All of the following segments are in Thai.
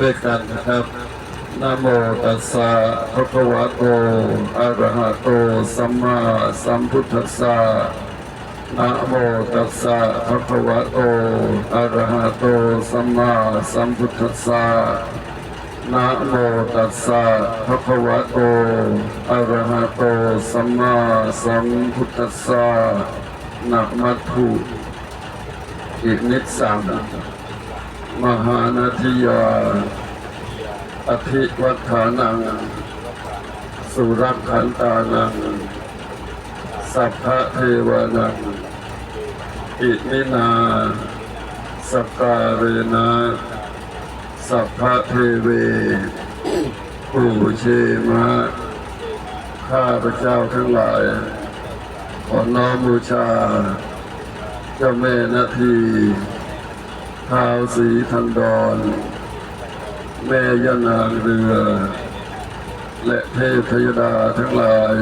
ด้วยกันนะครับนะโมตัสสะภะคะวะโต อะระหะโต สัมมาสัมพุทธัสสะนะโมตัสสะภะคะวะโต อะระหะโต สัมมาสัมพุทธัสสะนะโมตัสสะภะคะวะโต อะระหะโต สัมมาสัมพุทธัสสะนะมัตถุอินิสสังม มหานาทิยาอภิวัฒานัง สุรักขันตานัง สัพพะเทวานัง อิมินาสกการเรนะสัพพะเทเวปูเชมะข้าพระเจ้าทั้งหลาย ขอน้อมบูชา เจ้าแม่นาที ท้าวสีทันดอนแม่ยานางเรือ และเทพยดาทั้งหลาย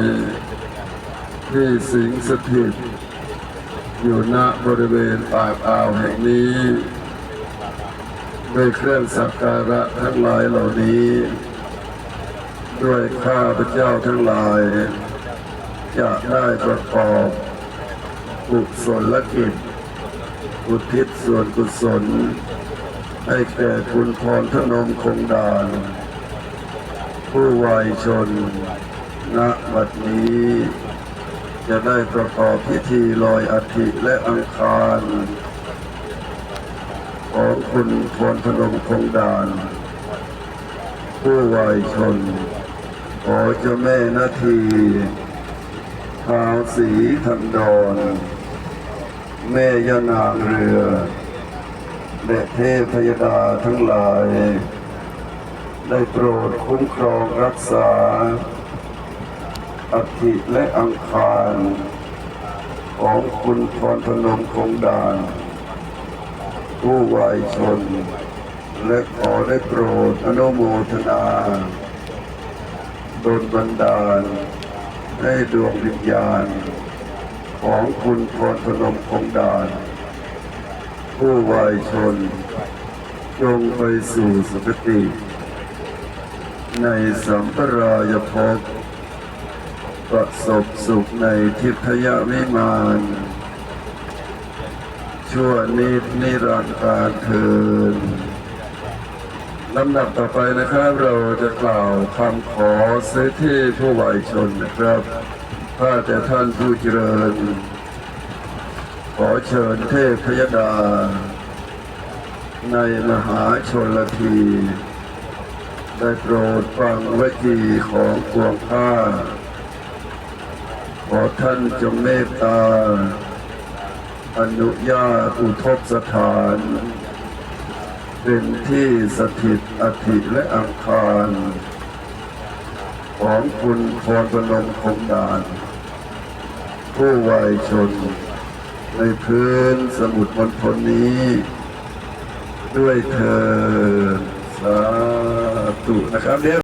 ที่สิงสถิต อยู่ณบริเวณปากอ่าวแห่งนี้ด้วยเครื่องสักการะทั้งหลายเหล่านี้ ด้วยข้าพเจ้าทั้งหลาย จะได้ประกอบกุศลกิจ อุทิศส่วนกุศล ให้แก่คุณพรพนมคงดาน ผู้วายชน ณบัดนี้ จะได้ประกอบพิธีลอยอัฐิและอังคาร ของคุณพรพนมคงดาน ผู้วายชน ขอเจ้าแม่นาทีทาวสีทันดอน แม่ยานางเรือและเทพยดาทั้งหลาย ได้โปรดคุ้มครองรักษาอัฐิและอังคาร ของคุณพรพนมคงดาน ผู้วายชน และขอได้โปรดอนุโมทนาโดนบันดาลให้ดวงวิญญาณ ของคุณพรพนมคงดานผู้วายชน จงไปสู่สุคติ ในสัมปรายภพประสบสุขในทิพยวิมานชั่วนิดนิรันดร์การเทินลำดับต่อไปนะครับ เราจะกล่าวคำขอเสอที่ผู้วายชนนะครับ ถ้าแต่ท่านผู้เจริญ ขอเชิญเทพพยดา ในมหาชนละที ได้โปรดฟังวจีของกวงข้า ขอท่านจงเมตตา อนุญาตอุทกสถาน เป็นที่สถิตอธิและอังคารของคุณพรพนมคงดาน ผู้วายชน ในพื้นสมุทรมณฑลนี้ ด้วยเธอสาธุนะครับเดี๋ยว